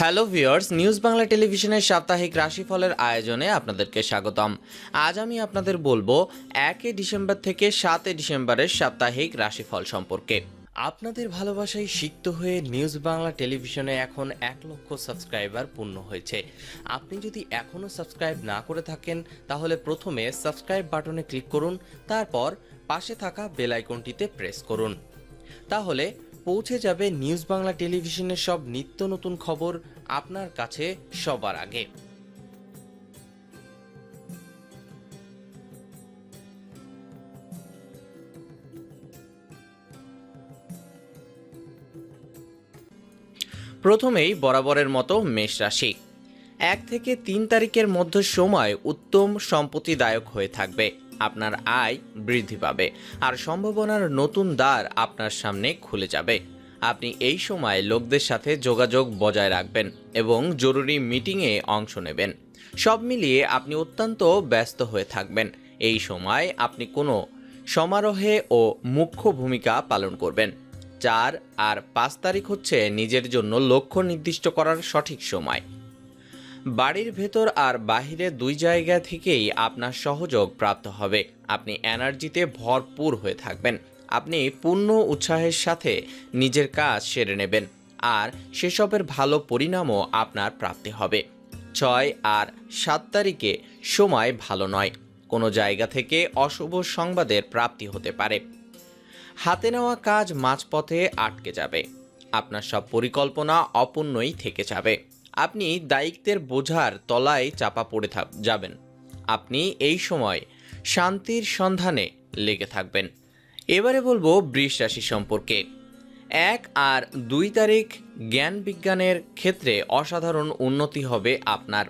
Hello viewers news Bangla টেলিভিশনের সাপ্তাহিক রাশিফলের আয়োজনে আপনাদেরকে স্বাগতম। আজ আমি আপনাদের বলব একই ডিসেম্বর থেকে সাতই ডিসেম্বরের সাপ্তাহিক রাশিফল সম্পর্কে। আপনাদের ভালোবাসায় সিক্ত হয়ে নিউজ বাংলা টেলিভিশনে এখন এক লক্ষ সাবস্ক্রাইবার পূর্ণ হয়েছে। আপনি যদি এখনও সাবস্ক্রাইব না করে থাকেন, তাহলে প্রথমে সাবস্ক্রাইব বাটনে ক্লিক করুন, তারপর পাশে থাকা বেল আইকনটিতে প্রেস করুন। তাহলে পৌঁছে যাবে নিউজ বাংলা টেলিভিশনের সব নিত্য নতুন খবর আপনার কাছে সবার আগে। প্রথমেই বরাবরের মতো মেষ রাশি। এক থেকে তিন তারিখের মধ্যে সময় উত্তম, সম্পত্তিদায়ক হয়ে থাকবে। আপনার আয় বৃদ্ধি পাবে আর সম্ভাবনার নতুন দ্বার আপনার সামনে খুলে যাবে। আপনি এই সময় লোকদের সাথে যোগাযোগ বজায় রাখবেন এবং জরুরি মিটিংয়ে অংশ নেবেন। সব মিলিয়ে আপনি অত্যন্ত ব্যস্ত হয়ে থাকবেন। এই সময় আপনি কোনো সমারোহে ও মুখ্য ভূমিকা পালন করবেন। চার আর পাঁচ তারিখ হচ্ছে নিজের জন্য লক্ষ্য নির্দিষ্ট করার সঠিক সময়। বাড়ির ভেতর আর বাহিরে দুই জায়গা থেকেই আপনার সহযোগ প্রাপ্ত হবে। আপনি এনার্জিতে ভরপুর হয়ে থাকবেন। আপনি পূর্ণ উৎসাহের সাথে নিজের কাজ সেরে নেবেন আর সেসবের ভালো পরিণামও আপনার প্রাপ্তি হবে। ছয় আর সাত তারিখে সময় ভালো নয়। কোনো জায়গা থেকে অশুভ সংবাদের প্রাপ্তি হতে পারে। হাতে নেওয়া কাজ মাঝপথে আটকে যাবে। আপনার সব পরিকল্পনা অপূর্ণই থেকে যাবে। আপনি দায়িত্বের বোঝার তলায় চাপা পড়ে থাক যাবেন। আপনি এই সময় শান্তির সন্ধানে লেগে থাকবেন। এবারে বলব বৃষ রাশি সম্পর্কে। এক আর দুই তারিখ জ্ঞান বিজ্ঞানের ক্ষেত্রে অসাধারণ উন্নতি হবে আপনার।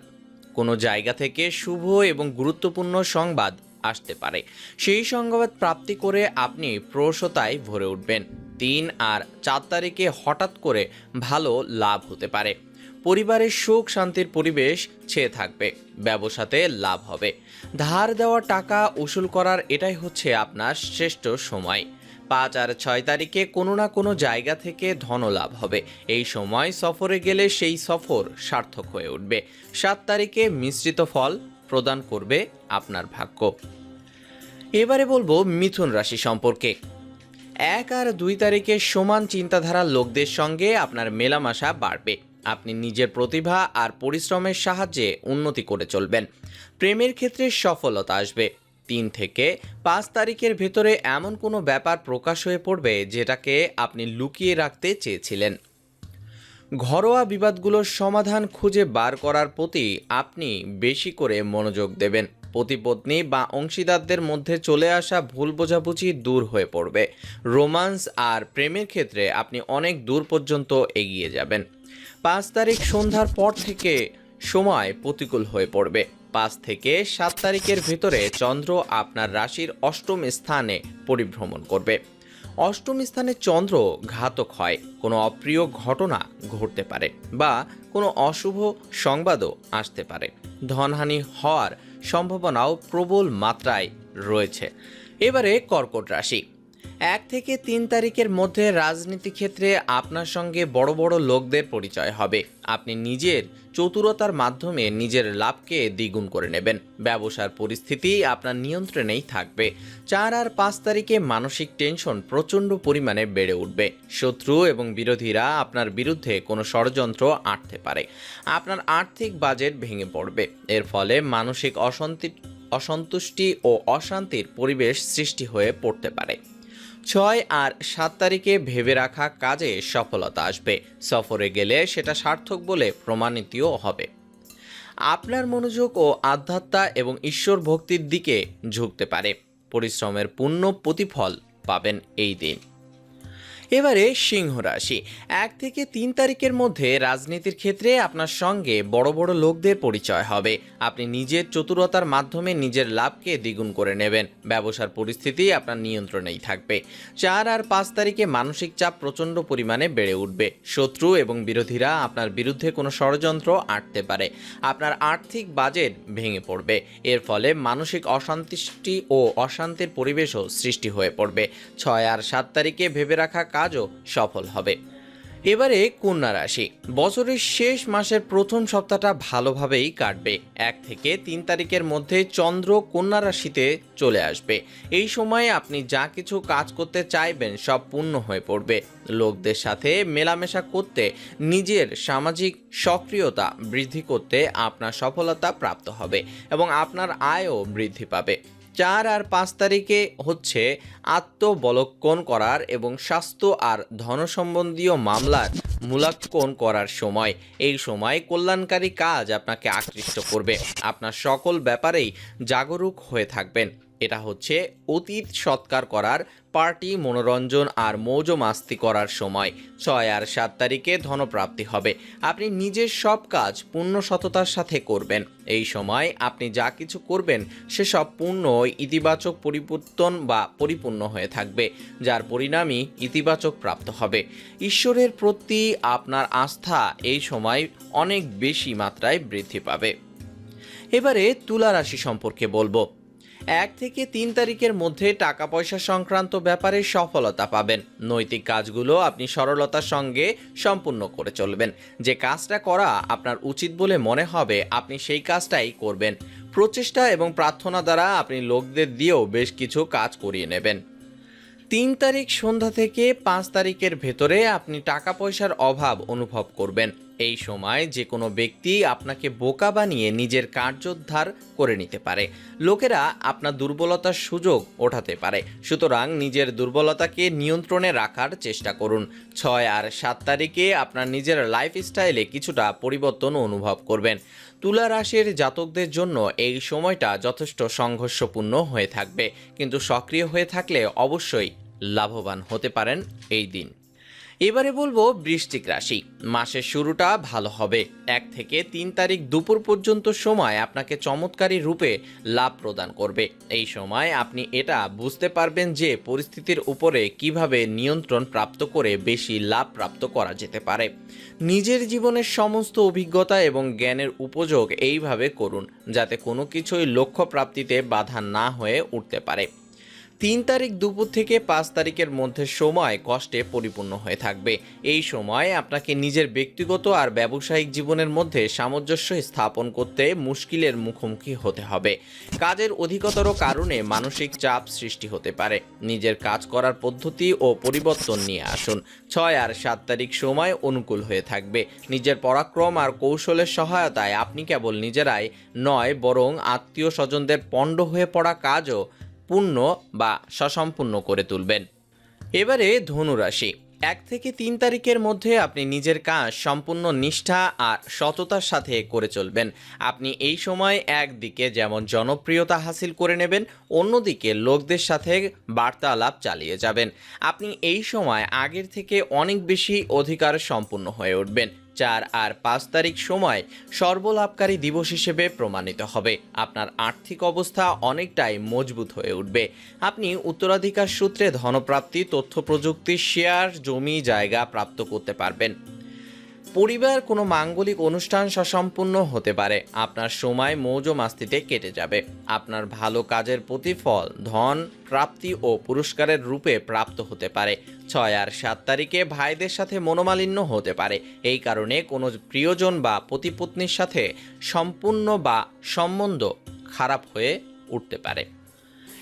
কোনো জায়গা থেকে শুভ এবং গুরুত্বপূর্ণ সংবাদ আসতে পারে। সেই সংবাদ প্রাপ্তি করে আপনি প্রসতায় ভরে উঠবেন। তিন আর চার তারিখে হঠাৎ করে ভালো লাভ হতে পারে। পরিবারের সুখ, শান্তির পরিবেশ ছেয়ে থাকবে, ব্যবসাতে লাভ হবে। ধার দেওয়া টাকা উসুল করার এটাই হচ্ছে আপনার শ্রেষ্ঠ সময়। পাঁচ আর ছয় তারিখে কোনো না কোনো জায়গা থেকে ধনলাভ হবে। এই সময় সফরে গেলে সেই সফর সার্থক হয়ে উঠবে। সাত তারিখে মিশ্রিত ফল প্রদান করবে আপনার ভাগ্য। এবারে বলব মিথুন রাশি সম্পর্কে। এক আর দুই তারিখে সমান চিন্তাধারার লোকদের সঙ্গে আপনার মেলামেশা বাড়বে। আপনি নিজের প্রতিভা আর পরিশ্রমের সাহায্যে উন্নতি করে চলবেন। প্রেমের ক্ষেত্রে সফলতা আসবে। তিন থেকে পাঁচ তারিখের ভেতরে এমন কোনো ব্যাপার প্রকাশ হয়ে পড়বে যেটাকে আপনি লুকিয়ে রাখতে চেয়েছিলেন। ঘরোয়া বিবাদগুলোর সমাধান খুঁজে বার করার প্রতি আপনি বেশি করে মনোযোগ দেবেন। প্রতিপত্নী বা অংশীদারদের মধ্যে চলে আসা ভুল বোঝাবুঝি দূর হয়ে পড়বে। রোমান্স আর প্রেমের ক্ষেত্রে আপনি অনেক দূর পর্যন্ত এগিয়ে যাবেন। পাঁচ তারিখ সন্ধ্যার পর থেকে সময় প্রতিকূল হয়ে পড়বে। পাঁচ থেকে সাত তারিখের ভিতরে চন্দ্র আপনার রাশির অষ্টম স্থানে পরিভ্রমণ করবে। অষ্টম স্থানে চন্দ্র ঘাতক হয়, কোনো অপ্রিয় ঘটনা ঘটতে পারে বা কোনো অশুভ সংবাদও আসতে পারে। ধনহানি হওয়ার সম্ভাবনাও প্রবল মাত্রায় রয়েছে। এবারে কর্কট রাশি। এক থেকে তিন তারিখের মধ্যে রাজনীতি ক্ষেত্রে আপনার সঙ্গে বড় বড় লোকদের পরিচয় হবে। আপনি নিজের চতুরতার মাধ্যমে নিজের লাভকে দ্বিগুণ করে নেবেন। ব্যবসার পরিস্থিতি আপনার নিয়ন্ত্রণেই থাকবে। চার আর পাঁচ তারিখে মানসিক টেনশন প্রচণ্ড পরিমাণে বেড়ে উঠবে। শত্রু এবং বিরোধীরা আপনার বিরুদ্ধে কোনো ষড়যন্ত্র আঁটতে পারে। আপনার আর্থিক বাজেট ভেঙে পড়বে। এর ফলে মানসিক অশান্তি, অসন্তুষ্টি ও অশান্তির পরিবেশ সৃষ্টি হয়ে পড়তে পারে। ছয় আর সাত তারিখে ভেবে রাখা কাজে সফলতা আসবে। সফরে গেলে সেটা সার্থক বলে প্রমাণিতও হবে। আপনার মনোযোগ ও আধ্যাত্মা এবং ঈশ্বর ভক্তির দিকে ঝুঁকতে পারে। পরিশ্রমের পূর্ণ প্রতিফল পাবেন এই দিন। এবারে সিংহ রাশি। এক থেকে তিন তারিখের মধ্যে রাজনীতির ক্ষেত্রে আপনার সঙ্গে বড় বড় লোকদের পরিচয় হবে। আপনি নিজের চতুরতার মাধ্যমে নিজের লাভকে দ্বিগুণ করে নেবেন। ব্যবসার পরিস্থিতি আপনার নিয়ন্ত্রণেই থাকবে। চার আর পাঁচ তারিখে মানসিক চাপ প্রচণ্ড পরিমাণে বেড়ে উঠবে। শত্রু এবং বিরোধীরা আপনার বিরুদ্ধে কোনো ষড়যন্ত্র আটতে পারে। আপনার আর্থিক বাজেট ভেঙে পড়বে। এর ফলে মানসিক অসন্তুষ্টি ও অশান্তির পরিবেশও সৃষ্টি হয়ে পড়বে। ছয় আর সাত তারিখে ভেবে রাখা কাজও সফল হবে। এবারে কন্যা রাশি। বছরের শেষ মাসের প্রথম সপ্তাহটা ভালোভাবেই কাটবে। এক থেকে তিন তারিখের মধ্যে চন্দ্র কন্যা রাশিতে চলে আসবে। এই সময়ে আপনি যা কিছু কাজ করতে চাইবেন সব পূর্ণ হয়ে পড়বে। লোকদের সাথে মেলামেশা করতে, নিজের সামাজিক সক্রিয়তা বৃদ্ধি করতে আপনার সফলতা প্রাপ্ত হবে এবং আপনার আয়ও বৃদ্ধি পাবে। চার আর পাঁচ তারিখে হচ্ছে আত্মবলক্ষণ করার এবং স্বাস্থ্য আর ধন সম্বন্ধীয় মামলার মূলাক্ষণ করার সময়। এই সময় কল্যাণকারী কাজ আপনাকে আকৃষ্ট করবে। আপনার সকল ব্যাপারেই জাগরুক হয়ে থাকবেন। এটা হচ্ছে অতীত সৎকার করার, পার্টি, মনোরঞ্জন আর মৌজ মাস্তি করার সময়। ছয় আর সাত তারিখে ধনপ্রাপ্তি হবে। আপনি নিজের সব কাজ পূর্ণ সততার সাথে করবেন। এই সময় আপনি যা কিছু করবেন, সেসব পূর্ণ ইতিবাচক পরিবর্তন বা পরিপূর্ণ হয়ে থাকবে, যার পরিণামই ইতিবাচক প্রাপ্ত হবে। ঈশ্বরের প্রতি আপনার আস্থা এই সময় অনেক বেশি মাত্রায় বৃদ্ধি পাবে। এবারে তুলা রাশি সম্পর্কে বলব। এক থেকে তিন তারিখের মধ্যে টাকা পয়সা সংক্রান্ত ব্যাপারে সফলতা পাবেন। নৈতিক কাজগুলো আপনি সরলতার সঙ্গে সম্পূর্ণ করে চলবেন। যে কাজটা করা আপনার উচিত বলে মনে হবে, আপনি সেই কাজটাই করবেন। প্রচেষ্টা এবং প্রার্থনা দ্বারা আপনি লোকদের দিয়েও বেশ কিছু কাজ করিয়ে নেবেন। তিন তারিখ সন্ধ্যা থেকে পাঁচ তারিখের ভেতরে আপনি টাকা পয়সার অভাব অনুভব করবেন। এই সময় যে কোনো ব্যক্তি আপনাকে বোকা বানিয়ে নিজের কার্যোদ্ধার করে নিতে পারে। লোকেরা আপনার দুর্বলতার সুযোগ ওঠাতে পারে। সুতরাং নিজের দুর্বলতাকে নিয়ন্ত্রণে রাখার চেষ্টা করুন। ছয় আর সাত তারিখে আপনার নিজের লাইফস্টাইলে কিছুটা পরিবর্তন অনুভব করবেন। তুলা রাশির জাতকদের জন্য এই সময়টা যথেষ্ট সংঘর্ষপূর্ণ হয়ে থাকবে। কিন্তু সক্রিয় হয়ে থাকলে অবশ্যই লাভবান হতে পারেন এই দিন। এবারে বলব বৃষ্টিক রাশি। মাসের শুরুটা ভালো হবে। এক থেকে তিন তারিখ দুপুর পর্যন্ত সময় আপনাকে চমৎকারী রূপে লাভ প্রদান করবে। এই সময় আপনি এটা বুঝতে পারবেন যে পরিস্থিতির উপরে কীভাবে নিয়ন্ত্রণ প্রাপ্ত করে বেশি লাভ প্রাপ্ত করা যেতে পারে। নিজের জীবনের সমস্ত অভিজ্ঞতা এবং জ্ঞানের উপযোগ এইভাবে করুন, যাতে কোনো কিছুই লক্ষ্য প্রাপ্তিতে বাধা না হয়ে উঠতে পারে। তিন তারিখ দুপুর থেকে পাঁচ তারিখের মধ্যে সময় কষ্টে পরিপূর্ণ হয়ে থাকবে। এই সময় আপনাকে নিজের ব্যক্তিগত আর ব্যবসায়িক জীবনের মধ্যে সামঞ্জস্য স্থাপন করতে মুশকিলের মুখোমুখি হতে হবে। কাজের অধিকতর কারণে মানসিক চাপ সৃষ্টি হতে পারে। নিজের কাজ করার পদ্ধতি ও পরিবর্তন নিয়ে আসুন। ছয় আর সাত তারিখ সময় অনুকূল হয়ে থাকবে। নিজের পরাক্রম আর কৌশলের সহায়তায় আপনি কেবল নিজেরাই নয়, বরং আত্মীয় স্বজনদের পণ্ড হয়ে পড়া কাজও পূর্ণ বা সসম্পূর্ণ করে তুলবেন। এবারে ধনুরাশি এক থেকে তিন তারিখের মধ্যে আপনি নিজের কাজ সম্পূর্ণ নিষ্ঠা আর সততার সাথে করে চলবেন। আপনি এই সময় একদিকে যেমন জনপ্রিয়তা হাসিল করে নেবেন, অন্যদিকে লোকদের সাথে বার্তালাপ চালিয়ে যাবেন। আপনি এই সময় আগের থেকে অনেক বেশি অধিকার সম্পূর্ণ হয়ে উঠবেন। চার আর পাঁচ তারিখ সময় সর্বলাভকারী দিবস হিসেবে প্রমাণিত হবে। আপনার আর্থিক অবস্থা অনেকটাই মজবুত হয়ে উঠবে। আপনি উত্তরাধিকার সূত্রে ধনপ্রাপ্তি তথ্য প্রযুক্তি শেয়ার, জমি, জায়গা প্রাপ্ত করতে পারবেন। পরিবার কোনো মাঙ্গলিক অনুষ্ঠান সসম্পূর্ণ হতে পারে। আপনার সময়, মৌজ মাস্তিতে কেটে যাবে। আপনার ভালো কাজের প্রতিফল, ধন, প্রাপ্তি ও পুরস্কারের রূপে প্রাপ্ত হতে পারে। ছয় আর সাত তারিখে ভাইদের সাথে মনোমালিন্য হতে পারে। এই কারণে কোনো প্রিয়জন বা পতিপত্নীর সাথে সম্পূর্ণ বা সম্বন্ধ খারাপ হয়ে উঠতে পারে।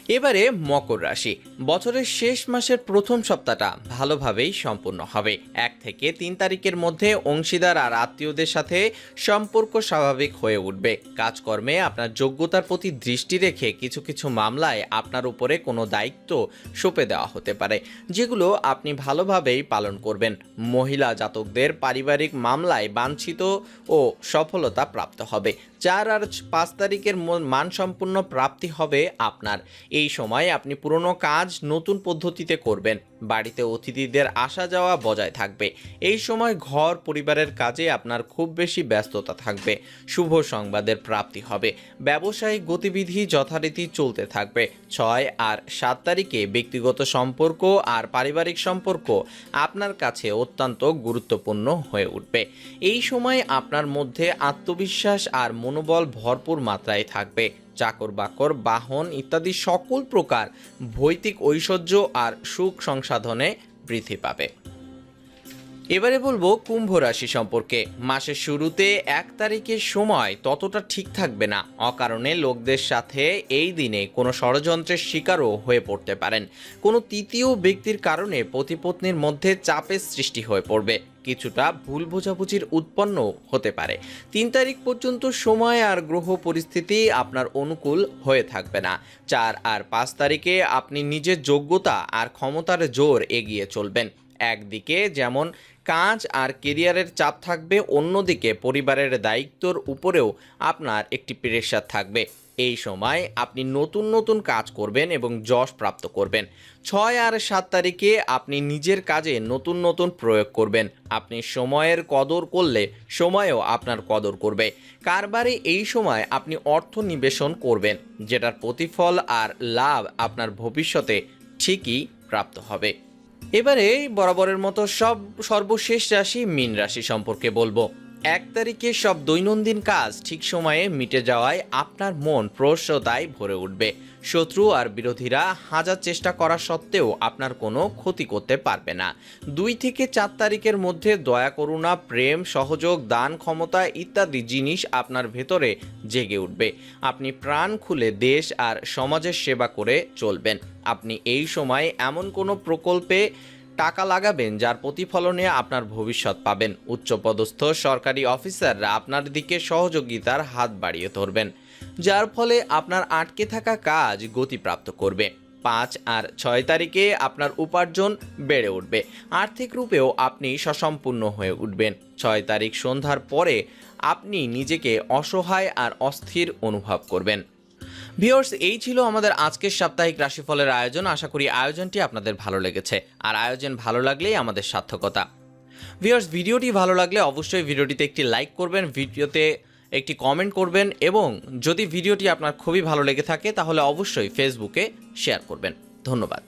এবারে মকর রাশি। বছরের শেষ মাসের প্রথম সপ্তাহটা ভালোভাবেই সম্পূর্ণ হবে। এক থেকে তিন তারিখের মধ্যে অংশীদার আর আত্মীয়দের সাথে সম্পর্ক স্বাভাবিক হয়ে উঠবে। কাজকর্মে আপনার যোগ্যতার প্রতি দৃষ্টি রেখে কিছু কিছু মামলায় আপনার উপরে কোনো দায়িত্ব সঁপে দেওয়া হতে পারে, যেগুলো আপনি ভালোভাবেই পালন করবেন। মহিলা জাতকদের পারিবারিক মামলায় বাঞ্ছিত ও সফলতা প্রাপ্ত হবে। চার আর পাঁচ তারিখের ম- মানসম্পন্ন প্রাপ্তি হবে আপনার। এই সময় আপনি পুরনো কাজ নতুন পদ্ধতিতে করবেন। বাড়িতে অতিথিদের আসা যাওয়া বজায় থাকবে। এই সময় ঘর পরিবারের কাজে আপনার খুব বেশি ব্যস্ততা থাকবে। শুভ সংবাদের প্রাপ্তি হবে। ব্যবসায়িক গতিবিধি যথারীতি চলতে থাকবে। ছয় আর সাত তারিখে ব্যক্তিগত সম্পর্ক আর পারিবারিক সম্পর্ক আপনার কাছে অত্যন্ত গুরুত্বপূর্ণ হয়ে উঠবে। এই সময় আপনার মধ্যে আত্মবিশ্বাস আর মনোবল ভরপুর মাত্রায় থাকবে। চাকর বাকর, বাহন ইত্যাদি সকল প্রকার ভৌতিক ঐশ্বর্য আর সুখ সংসাধনে বৃদ্ধি পাবে। এবারে বলব কুম্ভ রাশি সম্পর্কে। মাসের শুরুতে এক তারিখের সময় ততটা ঠিক থাকবে না। অকারণে লোকদের সাথে এই দিনে কোনো ষড়যন্ত্রের শিকারও হয়ে পড়তে পারেন। কোনো তৃতীয় ব্যক্তির কারণে পতিপত্নীর মধ্যে চাপের সৃষ্টি হয়ে পড়বে। কিছুটা ভুল বোঝাবুঝির উৎপন্ন হতে পারে। তিন তারিখ পর্যন্ত সময় আর গ্রহ পরিস্থিতি আপনার অনুকূল হয়ে থাকবে না। চার আর পাঁচ তারিখে আপনি নিজের যোগ্যতা আর ক্ষমতার জোর এগিয়ে চলবেন। একদিকে, যেমন কাজ আর কেরিয়ারের চাপ থাকবে, অন্যদিকে পরিবারের দায়িত্বর উপরেও আপনার একটি প্রেশার থাকবে। এই সময় আপনি নতুন নতুন কাজ করবেন এবং যশ প্রাপ্ত করবেন। ছয় আর সাত তারিখে আপনি নিজের কাজে নতুন নতুন প্রয়োগ করবেন। আপনি সময়ের কদর করলে সময়ও আপনার কদর করবে। কারবারে এই সময় আপনি অর্থ নিবেশন করবেন, যেটার প্রতিফল আর লাভ আপনার ভবিষ্যতে ঠিকই প্রাপ্ত হবে। এবারে বরাবরের মতো সব সর্বশেষ রাশি মীন রাশি সম্পর্কে বলব। এক তারিখে সব দৈনন্দিন কাজ ঠিক সময়ে মিটে যাওয়ায় আপনার মন প্রসন্নতায় ভরে উঠবে। শত্রু আর বিরোধীরা হাজার চেষ্টা করা সত্ত্বেও আপনার কোনো ক্ষতি করতে পারবে না। দুই থেকে চার তারিখের মধ্যে দয়া, করুণা, প্রেম, সহযোগ, দান, ক্ষমতা ইত্যাদি জিনিস আপনার ভেতরে জেগে উঠবে। আপনি প্রাণ খুলে দেশ আর সমাজের সেবা করে চলবেন। আপনি এই সময় এমন কোনো প্রকল্পে টাকা লাগাবেন যার প্রতিফলনে আপনার ভবিষ্যৎ পাবেন। উচ্চপদস্থ সরকারি অফিসাররা আপনার দিকে সহযোগিতার হাত বাড়িয়ে ধরবেন, যার ফলে আপনার আটকে থাকা কাজ গতিপ্রাপ্ত করবে। পাঁচ আর ছয় তারিখে আপনার উপার্জন বেড়ে উঠবে। আর্থিক রূপেও আপনি সসম্পূর্ণ হয়ে উঠবেন। ছয় তারিখ সন্ধ্যার পরে আপনি নিজেকে অসহায় আর অস্থির অনুভব করবেন। ভিওর্স এই ছিল আমাদের আজকের সাপ্তাহিক রাশিফলের আয়োজন। আশা করি আয়োজনটি আপনাদের ভালো লেগেছে। আর আয়োজন ভালো লাগলেই আমাদের সার্থকতা। ভিওর্স ভিডিওটি ভালো লাগলে অবশ্যই ভিডিওটিতে একটি লাইক করবেন, ভিডিওতে একটি কমেন্ট করবেন এবং যদি ভিডিওটি আপনার খুবই ভালো লেগে থাকে, তাহলে অবশ্যই ফেসবুকে শেয়ার করবেন। ধন্যবাদ।